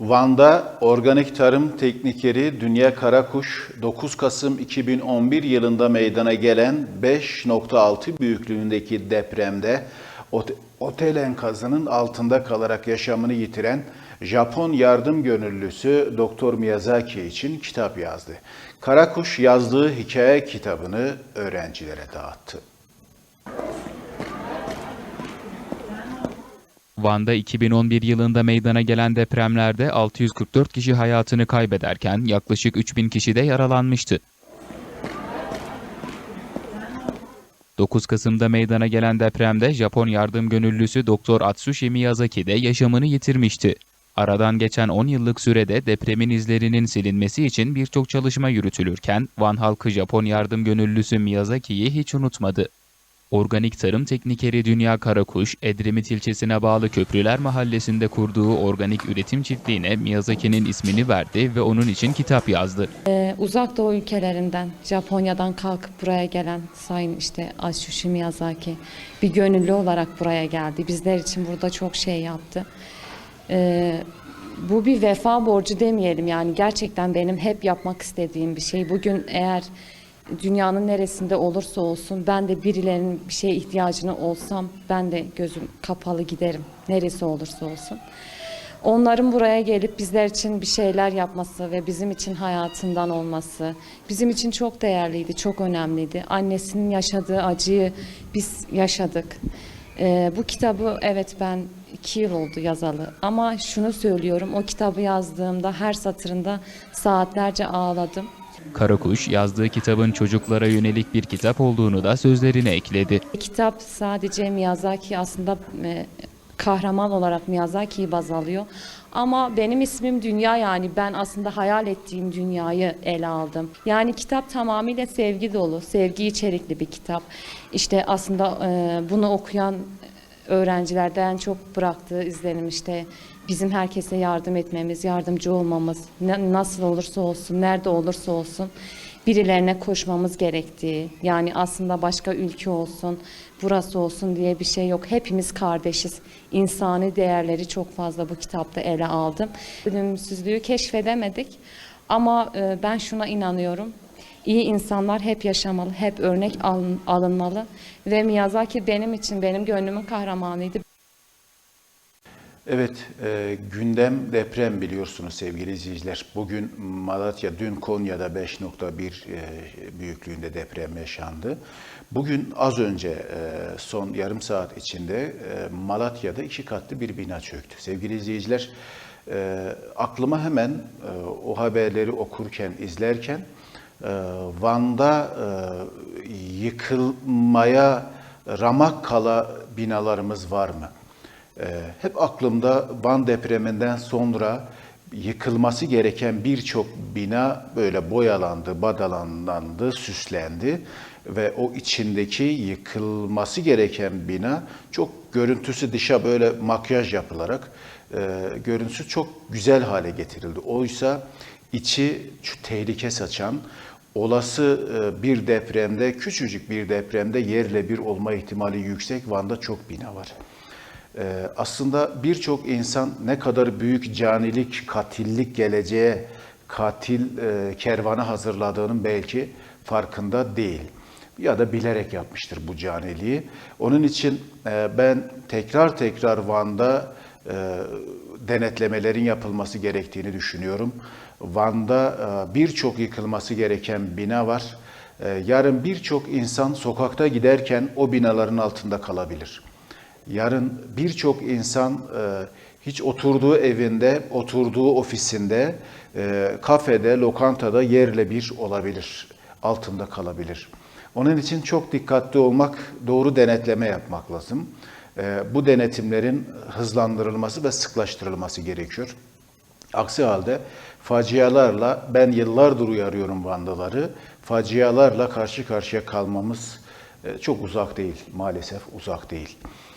Van'da organik tarım teknikeri Dünya Karakuş 9 Kasım 2011 yılında meydana gelen 5.6 büyüklüğündeki depremde ot- otel enkazının altında kalarak yaşamını yitiren Japon yardım gönüllüsü Doktor Miyazaki için kitap yazdı. Karakuş yazdığı hikaye kitabını öğrencilere dağıttı. Van'da 2011 yılında meydana gelen depremlerde 644 kişi hayatını kaybederken yaklaşık 3000 kişi de yaralanmıştı. 9 Kasım'da meydana gelen depremde Japon yardım gönüllüsü Doktor Atsushi Miyazaki de yaşamını yitirmişti. Aradan geçen 10 yıllık sürede depremin izlerinin silinmesi için birçok çalışma yürütülürken Van halkı Japon yardım gönüllüsü Miyazaki'yi hiç unutmadı. Organik tarım teknikeri Dünya Karakuş, Edremit ilçesine bağlı Köprüler Mahallesi'nde kurduğu organik üretim çiftliğine Miyazaki'nin ismini verdi ve onun için kitap yazdı. Ee, uzak doğu ülkelerinden, Japonya'dan kalkıp buraya gelen Sayın işte Atsushi Miyazaki bir gönüllü olarak buraya geldi. Bizler için burada çok şey yaptı. Ee, bu bir vefa borcu demeyelim yani gerçekten benim hep yapmak istediğim bir şey. Bugün eğer dünyanın neresinde olursa olsun ben de birilerinin bir şeye ihtiyacını olsam ben de gözüm kapalı giderim neresi olursa olsun. Onların buraya gelip bizler için bir şeyler yapması ve bizim için hayatından olması bizim için çok değerliydi, çok önemliydi. Annesinin yaşadığı acıyı biz yaşadık. Ee, bu kitabı evet ben iki yıl oldu yazalı ama şunu söylüyorum o kitabı yazdığımda her satırında saatlerce ağladım. Karakuş, yazdığı kitabın çocuklara yönelik bir kitap olduğunu da sözlerine ekledi. Kitap sadece Miyazaki aslında e, kahraman olarak Miyazaki'yi baz alıyor. Ama benim ismim Dünya yani ben aslında hayal ettiğim dünyayı ele aldım. Yani kitap tamamıyla sevgi dolu, sevgi içerikli bir kitap. İşte aslında e, bunu okuyan öğrencilerden çok bıraktığı izlenim işte bizim herkese yardım etmemiz, yardımcı olmamız, nasıl olursa olsun, nerede olursa olsun birilerine koşmamız gerektiği. Yani aslında başka ülke olsun, burası olsun diye bir şey yok. Hepimiz kardeşiz. İnsani değerleri çok fazla bu kitapta ele aldım. Ölümsüzlüğü keşfedemedik ama e, ben şuna inanıyorum. İyi insanlar hep yaşamalı, hep örnek alın- alınmalı ve Miyazaki benim için benim gönlümün kahramanıydı. Evet, e, gündem deprem biliyorsunuz sevgili izleyiciler. Bugün Malatya, dün Konya'da 5.1 e, büyüklüğünde deprem yaşandı. Bugün az önce e, son yarım saat içinde e, Malatya'da iki katlı bir bina çöktü. Sevgili izleyiciler, e, aklıma hemen e, o haberleri okurken, izlerken Van'da e, yıkılmaya ramak kala binalarımız var mı? Ee, hep aklımda Van depreminden sonra yıkılması gereken birçok bina böyle boyalandı, badalanlandı, süslendi ve o içindeki yıkılması gereken bina çok görüntüsü dışa böyle makyaj yapılarak e, görüntüsü çok güzel hale getirildi. Oysa içi tehlike saçan, olası e, bir depremde, küçücük bir depremde yerle bir olma ihtimali yüksek Van'da çok bina var. Ee, aslında birçok insan ne kadar büyük canilik, katillik geleceğe, katil e, kervanı hazırladığının belki farkında değil. Ya da bilerek yapmıştır bu caniliği. Onun için e, ben tekrar tekrar Van'da e, denetlemelerin yapılması gerektiğini düşünüyorum. Van'da e, birçok yıkılması gereken bina var. E, yarın birçok insan sokakta giderken o binaların altında kalabilir. Yarın birçok insan e, hiç oturduğu evinde, oturduğu ofisinde, kafede, lokantada yerle bir olabilir, altında kalabilir. Onun için çok dikkatli olmak, doğru denetleme yapmak lazım. E, bu denetimlerin hızlandırılması ve sıklaştırılması gerekiyor. Aksi halde facialarla, ben yıllardır uyarıyorum Vandaları, facialarla karşı karşıya kalmamız e, çok uzak değil, maalesef uzak değil.